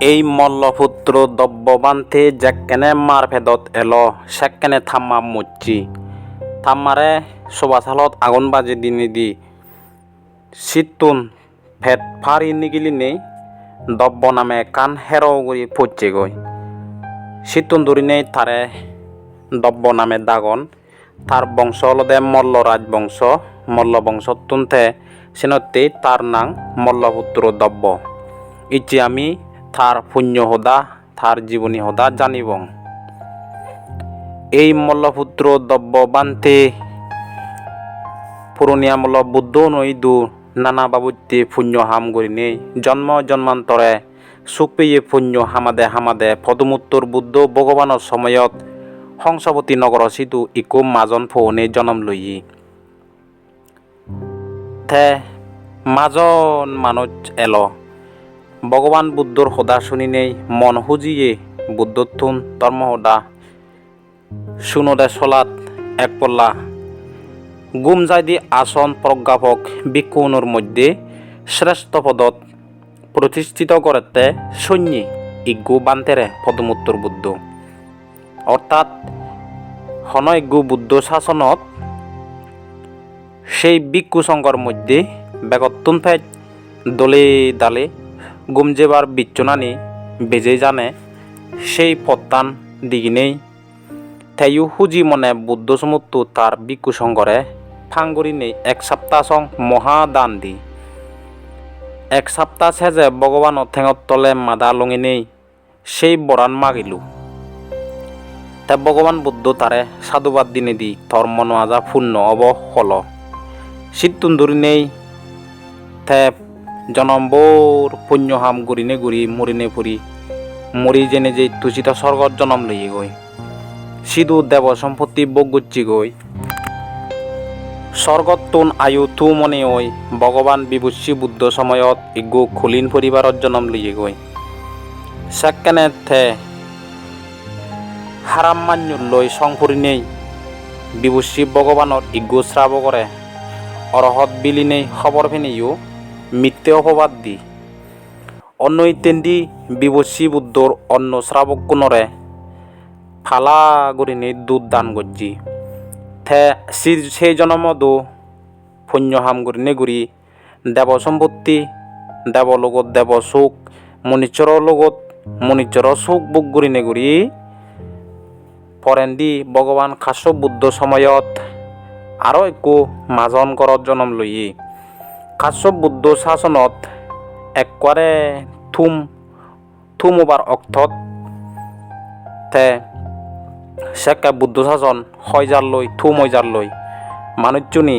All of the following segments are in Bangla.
এই মল্লপুত্র দব্যবান্তে যেকেনে মার ভেদত এলো সেকেনে থাম্মা মুচ্ছি থাম্মারে সবাসালত আগুন বাজে দিনে দি। সিতুন ভেদ ফারি নিগিলি নেই দব্য নামে কান হেরো গুড়ি পচছে গই সিতুন ধরি নেই তারে দব্য নামে দাগন। তার বংশ হলদে মল্ল রাজবংশ মল্ল বংশ তুনতে সিনতে তার নাং মল্লপুত্র দব্য। ইচ্ছে আমি তার পুণ্য হদা, তার জীবনী হদা জানিবং। এই মল্লপুত্র দব্য বান্তে পুরনিয়া মল্ল বুদ্ধ নইদু নানা বাবুতে পুণ্য হাম গরিনে জন্ম জন্মান্তরে সুখ পেয়ে পুণ্য হামাদে হামাদে, পদমুত্তর বুদ্ধ ভগবানৰ সময়ত হংসৱতী নগৰ সিধু ইকো মাজন ফৌনে জনম লই থে মাজন মানুষ এলো। ভগবান বুদ্ধর সদা শুনি নেই, মন হুজিয়ে বুদ্ধতুন ধর্ম সদা শুনোদে চলাত এক পল্লা। গুম যাইদি আসন প্রজ্ঞাপক ভিক্ষুনুর মধ্যে শ্রেষ্ঠ পদত প্রতিষ্ঠিত করতে সৈন্যী ইজ্ঞু বান্তেরে পদমুত্তর বুদ্ধ। অর্থাৎ হন ইজ্ঞু বুদ্ধ শাসনত সেই ভিক্ষু সংঘর মধ্যে বেগত্তুন ফেজ দলে দালে গুমজেবার বিচ্ছনানি বেজে জানে, সেই পত্তান দিগিনেই থেয়ু হুজি মনে বুদ্ধ সমুত্তু তার ভিক্ষু সংঘরে ফাঙ্গুরি নেই এক সপ্তাহ সং মহাদান দি। এক সপ্তাহ সেজে ভগবান ঠেঙত তলে মাদা লঙি নেই, সেই বরান মাগিলু। তে ভগবান বুদ্ধ তারে সাধুবাদ দিনে দি ধর্ম নোয়াজা পূর্ণ অব হল। ধরি নেই, তে জনম্বর পুণ্য হাম গুরিনে গুরি, মরিনে ফুরি মরি জেনে যে তুচিত স্বর্গত জনম লইয়ে গই। সিধু দেব সম্পত্তি বগুচ্ছি গই। স্বর্গতুন আয়ু তু মনে ওই, ভগবান বিভূষি বুদ্ধ সময়ত ইগু খুলিন পরিবারত জনম লইয়ে গই। সেকেনে থে হারাম মান্যুর লই সংপুরি নেই। বিভূষি ভগবানৰ ইগু শ্ৰাৱ কৰে অৰহত বিলি নেই খবৰ ফিনিও মিথ্যে অপবাদ দি। অন্য ইত্যাদি বিভূষি বুদ্ধর অন্য শ্রাবক গুণরে ফালা গরিনে দুধ দান গজ্জি। থে সেই জনমদো পুণ্য হাম গরিনে গুরি। দেব সম্পত্তি, দেব লগত দেব সুখ মনিচর লগত মনিচর সুখ বুক গরিনে গুরি। পৰেন্দি ভগৱান কাশ্যপ বুদ্ধ সময়ত আৰু একো মাজন ঘৰত জনম লই কাশ্যপ বুদ্ধ শাসনত একবাৰে থুম থুম ওবার অৰ্থত তে সেকে বুদ্ধ শাসন হয়জার লই থুম হয়জার লই মানুষজনী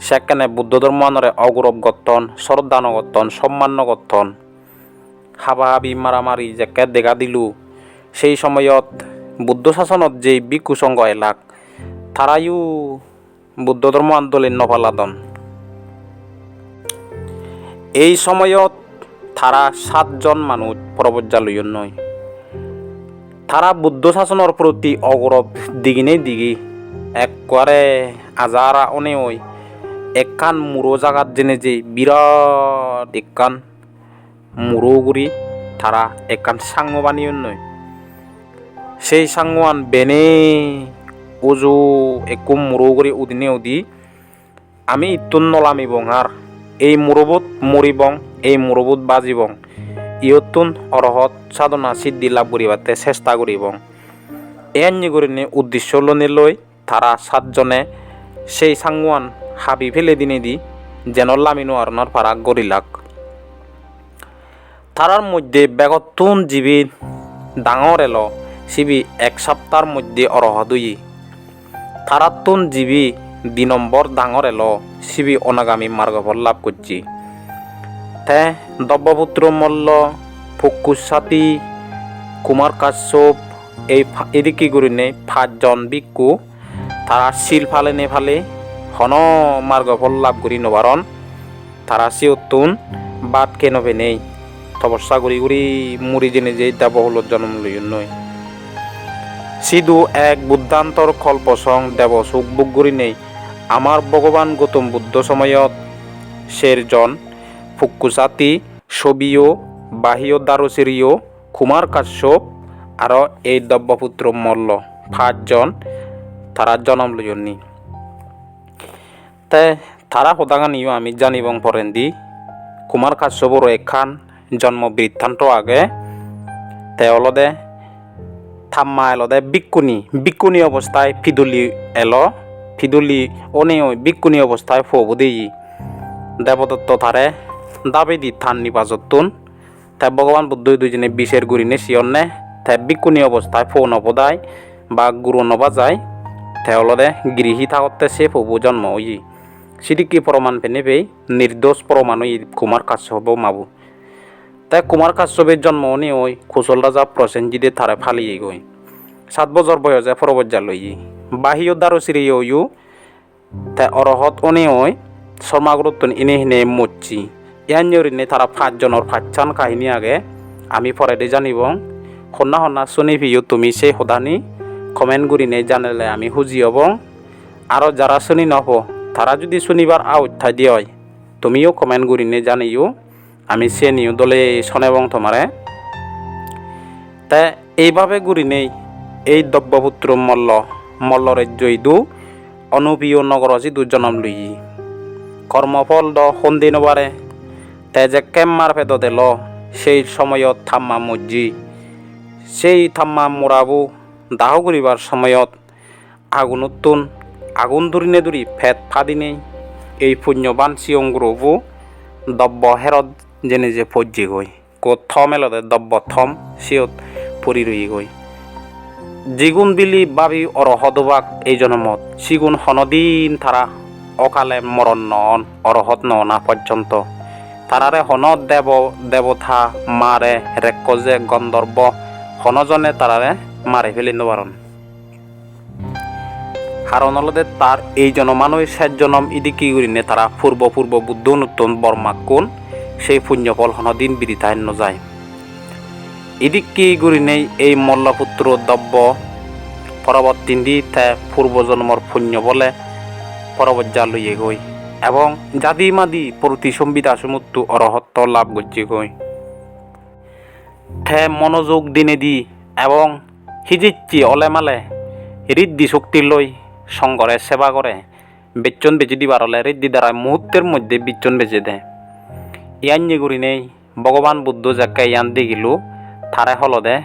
সেখানে বুদ্ধ ধর্ম আনরে অগৌরব গঠন শ্রদ্ধা নগঠন সম্মান নগঠন হাবাহাবি মারামারি যেকে দেখা দিলু, সেই সময়ত বুদ্ধ শাসনত যে সংঘ এলাক তারাইও বুদ্ধ ধর্ম আন্দোলন নপালাদন এই সময়ত তারা সাতজন মানুষ প্রবজ্জালয়ন নয়। তারা বুদ্ধ শাসনের প্রতি অগৌরব দিগিনে দিগি একবারে আজারা অনে ওই একান মুরো জাগাত জেনে যে বিরাট একান মুরো গুড়ি তারা একান সাঙ্গ বানিয়ন নয়। সেই সাঙ্গওয়ান বেনে উজু একু মুরো গুড়ি উদিনে উদি, আমি ইতুন নলামিবং আর এই মুরবত মরিবং, এই মুরবত বাজিবং। ইয়তুন অরহত সাধনা সিদ্ধি লাভ করিবাতে চেষ্টা করিবং। এয়ান্নি করিনে উদ্দেশ্য লনে লই তারা সাতজনে সেই সাংওয়ান হাবি ফেলে দিনে দি যেন লামিনো আরনার পারা গরিলাক তারার মধ্যে বেগতুন জীবী ডাঙর এলো সিবি এক সপ্তাহের মধ্যে অরহ দুই। তারাতুন জীবী দুই নম্বর ডাঙর এলো। সিবি অনাগামী মার্গফল লাভ করছি। তে দব্যপুত্র মল্ল ফুকুসাতি কুমার কাশ্যপ, এই এদিকে গুরিনে পাঁচজন ভিক্ষু, তারা শিল ফালে নে ফালে হন মার্গফল লাভ করি নবারণ। তারা সিওতুন বাদ কে নবে নেই? তপস্যা করি করি মুড়ি জেনে যে দেবহলত জন্ম লই নয় সিধু এক বুদ্ধান্তর কল্পসং দেব সুখ বুক করি নেই। আমার ভগবান গৌতম বুদ্ধ সময়ত শেরজন ফুকুসাতি ছবিও বাহিও, দারুচিরিও, কুমার কাশ্যপ আৰু এই দব্যপুত্র মল্ল পাঁচজন তারা জনম লয়নি তে তারা সদাগানিও আমি জানিবং পরেন্দি, কুমার কাশ্যপর এখান জন্ম বৃত্তান্ত আগে। তে থাম্মা এলদে বিকুনি বিকুনি অবস্থায় ফিদুলি এলো। ফিদুলি অনে বিকুনি অবস্থায় ফবু দেই দেবদত্ত তারে দাবি দি থান নিপাজতুন তে ভগবান বুদ্ধ দুইজনে বিষের গুরিনে শিয়নে তে বিকুনি অবস্থায় ফো নপদায় বা গুরু নবাজায়। তে অলদে গৃহী থাকতে সে ফবু জন্ম হই সিডিকি প্রমাণ পেনে পেয়ে নির্দোষ প্রমাণ হই কুমার কাশ্যপ মাবু। তাই কুমার কাশ্যপের জন্ম নি ওই কুশল রাজা প্রসেনজিদে তারে ফালিয়ে গই। সাত বছর বয়সে ফরবজ্জা লই বাহিও দারু সিরি ইউ তাই অরহত অনে ওই শর্মাগুরুত্তন ইনে হিনে মচ্ছি। ইয়াঞ্জরিনে তারা পাঁচজনের পাঁচচান কাহিনী আগে, আমি পরে দে জানিব। সন্না সন্না শুনি ভিও তুমি সেই সদানি কমেন্ট গুরিনে জানালে আমি খুঁজি হব আর যারা শুনি নহ, তারা যদি শুনিবার আ উঠাই দিয়ে হয় তুমিও কমেন্ট গুরিনে জানিও আমি সে নিও দলে শোনেবং তোমারে। তে এইভাবে গুরি নেই, এই দব্যপুত্র মল্ল। মল্লরাজ্য ইদু অনুপীয় নগর যিদু জনম লুই। কর্মফল দ সন্ধি নবারে তে যে কেম্মার ভেদ দেল সেই সময়ত থাম্মা মজ্জি। সেই থাম্মা মোরাবু দাহ করিবার সময়ত আগুন উত্তুন আগুন ধরিনে ধরি ফেট ফাদিনেই এই পুণ্যবান চিয়ংগুরবু দব্য হেরত যেনে যে ফজ্জি গই কো থম এলদে দব্য থম, সিয়ত পরি রই গই যিগুণ বিলি বাবি অরহদবাক এই জনমত সিগুণ হনদিন তারা অকালে মরণ নন অরহত ননা পর্যন্ত তারারে হন দেব দেবতা মারে রেকজে গন্ধর্ব হনজনে তারারে মারে ফেলি নবারণ কারণ অলদে তার এই জনমানই শেষ জনম ইদি কি করিনে তারা পূর্ব পূর্ব বুদ্ধ নতুন বর্মা কোন, সেই পুণ্যফল হনদিন বিদিতায় নযায় ইদিক কি করিনে এই মল্লপুত্র দব্য। পরবর্তী দিতে পূর্বজন্মর পুণ্য বলে পরবজ্জা লইয়ে গই। এবং জাদি মাদি প্রতি সম্বিদা সমুত্তু অরহত্ব লাভ করছে গই। ঠে মনোযোগ দিনে দি এবং হিজিচ্ছি অলেমালে ঋদ্ধি শক্তি লই সঙ্গরে সেবা করে, বেচন বেচে দিবার হলে ঋদ্ধি দ্বারা মুহূর্তের মধ্যে বিচ্ছন বেচে দেয় ইয়ান্যে গুরি নেই, ভগবান বুদ্ধ যাকে ইয়ান দেখিলু থারে হলদে,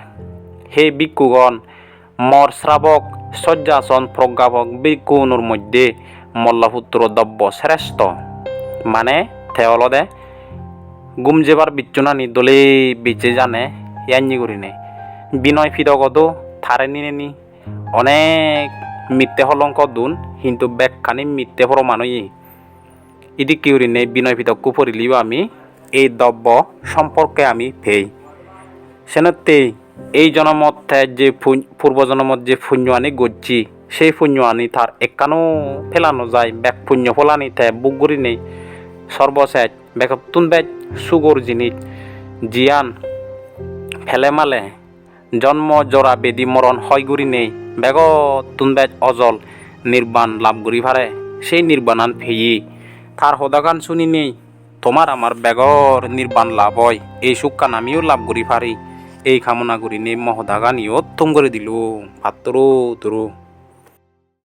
হে ভিক্ষুগণ মর শ্রাবক শয্যাসন প্রজ্ঞাপক ভিক্ষুনুর মধ্যে মল্লপুত্র দব্য শ্রেষ্ঠ মানে থে হলদে, গুম যেবার বিচ্ছুনানি দলে বেচে জানে ইয়ান্যে গুরি নেই বিনয় ফিদগত থারে নিনে নি। অনেক মিথ্যে হলঙ্ক দুন, কিন্তু ব্যাখ্যানি মিথ্যে প্রমাণই ইদি কিউরি নেই বিনয় ফিদকু পড়িলিও আমি এই দ্রব্য সম্পর্কে আমি পেই সেনতে এই জনমত যে পুন- পূর্বজনমত যে পুণ্য আনি গজ্জি, সেই পুণ্য আনি তার একানো ফেলানো যায়। ব্যাক পুণ্য ফলানি থে বুকগুরি নেই। সর্বশেষ বেকতুন বেজ সুগর জিনিস জিয়ান ফেলে মালে। জন্ম জরা বেদি মরণ হয় গুরি নেই। বেগ তুনবেজ অজল নির্বাণ লাভ করি পারে সেই নির্বাণান ফেyi তার সদাগান শুনি নেই। তোমার আমার বেগর নির্বাণ লাভ হয়। এই সুখান আমিও লাভ করি পারি এই কামনা করি নেই মহদাগানিও অত্যম করে দিল। পাত্র তোর